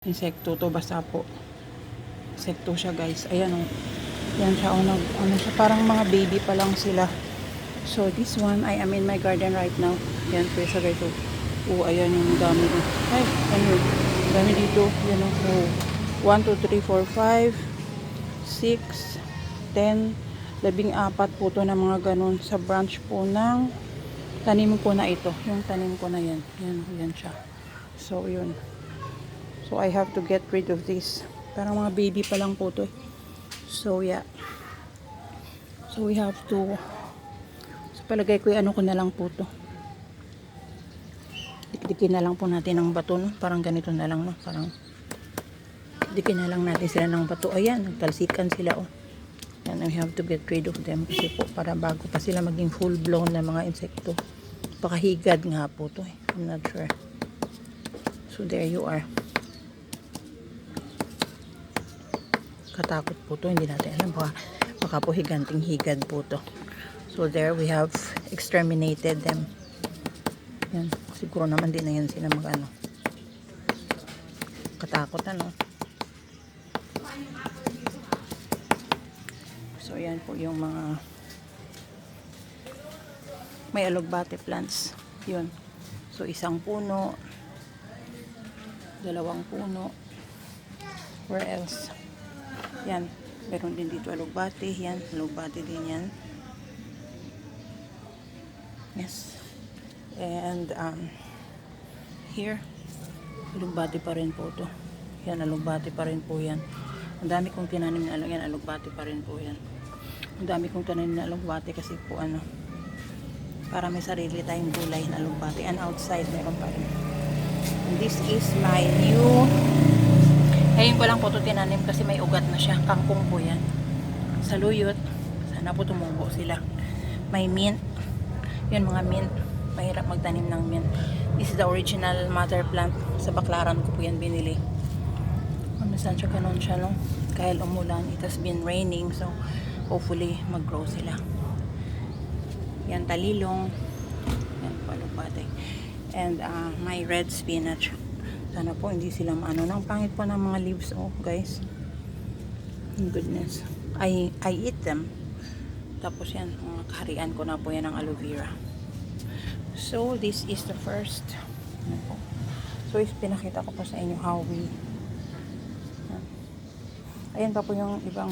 Insekto to, basta po. Insekto siya guys. Ayan o. Yan siya o. Nag, ano siya, parang mga baby pa lang sila. So this one, I am in my garden right now. Yan po siya guys. Oh, oh ayan yung dami dito. Ay, ano? Dami dito. Yan o. Oh. 1, 2, 3, 4, 5, 6, 10, labing apat po to na mga ganun sa branch po ng tanim ko na ito. Yung tanim ko na yan. Yan, yan siya. So, yun. So, I have to get rid of this. Parang mga baby pa lang po to. eh. So, yeah. So, we have to sa palagay ko, ano ko na lang po to. Dikdikin na lang po natin ng bato, no? Parang ganito na lang, no? Parang dikin na lang natin sila ng bato. Ayan, nagtalsikan sila, oh. And we have to get rid of them kasi po para bago pa sila maging full blown na mga insekto. Pakahigad nga po to eh. I'm not sure. So there you are. Katakot po to. Hindi natin alam. Baka, baka po higanting higad po to. So there we have exterminated them. Yan. Siguro naman din na yan sila mag ano. Katakot ano. So, yan po yung mga may alugbate plants. Yun. So, isang puno, dalawang puno, where else? Yan. Meron din dito alugbate. Yan. Alugbate din yan. Yes. And, um, here, alugbate pa rin po to. Yan, alugbate pa rin po yan. Ang dami kong tinanim na alug yan, alugbate pa rin po yan. Ang dami kong tinanim na alugbate kasi po ano, para may sarili tayong gulay na alugbate. And outside, meron pa rin. And this is my new, ngayon ko lang po ito tinanim kasi may ugat na siya. Kangkong po yan. Saluyot. Sana po tumubo sila. May mint. Yun mga mint. Mahirap magtanim ng mint. This is the original mother plant. Sa baklaran ko po yan binili. Minsan siya ganun siya, no? Kahit umulan, it has been raining, so hopefully mag-grow sila. Yan, talilong. Yan, palupate. And uh, my red spinach. Sana po hindi sila maano. Nang pangit po ng mga leaves, oh, guys. Goodness. I, I eat them. Tapos yan, mga kaharian ko na po yan ng aloe vera. So, this is the first. Ano. So, is pinakita ko po sa inyo how we Ayan pa po yung ibang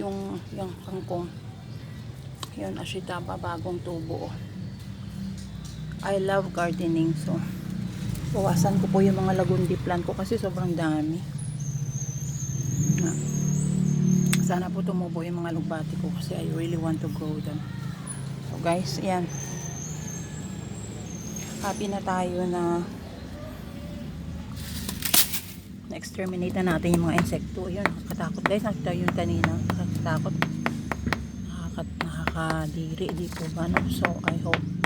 yung yung kangkong. Yun, ashitaba, bagong tubo. I love gardening, so bawasan ko po yung mga lagundi plant ko kasi sobrang dami. Na. Sana po tumubo yung mga lugbati ko kasi I really want to grow them. So guys, ayan. Happy na tayo na na-exterminate na natin yung mga insekto. Yun, nakatakot guys. Nakita yun kanina. Nakatakot. Nakakat, nakakadiri. Di po ba? No? So, I hope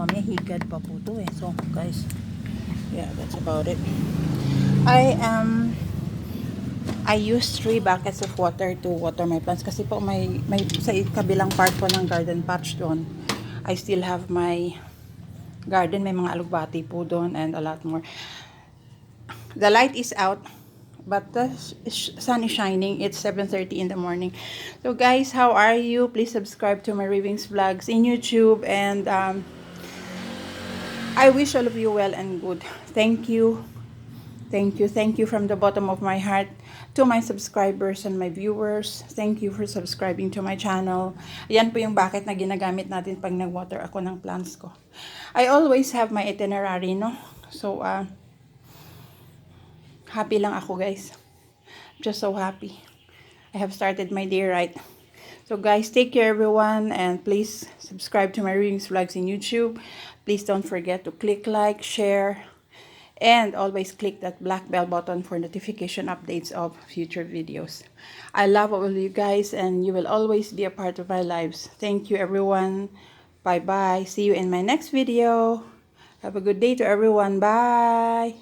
mamaya higad pa po to eh. So, guys, yeah, that's about it. I am I use three buckets of water to water my plants kasi po may, may sa kabilang part po ng garden patch doon. I still have my garden. May mga alugbati po doon and a lot more the light is out but the sun is shining it's 7:30 in the morning so guys how are you please subscribe to my ravings vlogs in youtube and um, i wish all of you well and good. Thank you. Thank you. Thank you from the bottom of my heart to my subscribers and my viewers. Thank you for subscribing to my channel. Yan po yung bucket na ginagamit natin pag nag-water ako ng plants ko. I always have my itinerary no? So uh, happy lang ako guys. Just so happy. I have started my day right. So guys, take care everyone and please subscribe to my readings vlogs in YouTube. Please don't forget to click like, share, and always click that black bell button for notification updates of future videos. I love all of you guys and you will always be a part of my lives. Thank you everyone. Bye bye. See you in my next video. Have a good day to everyone. Bye.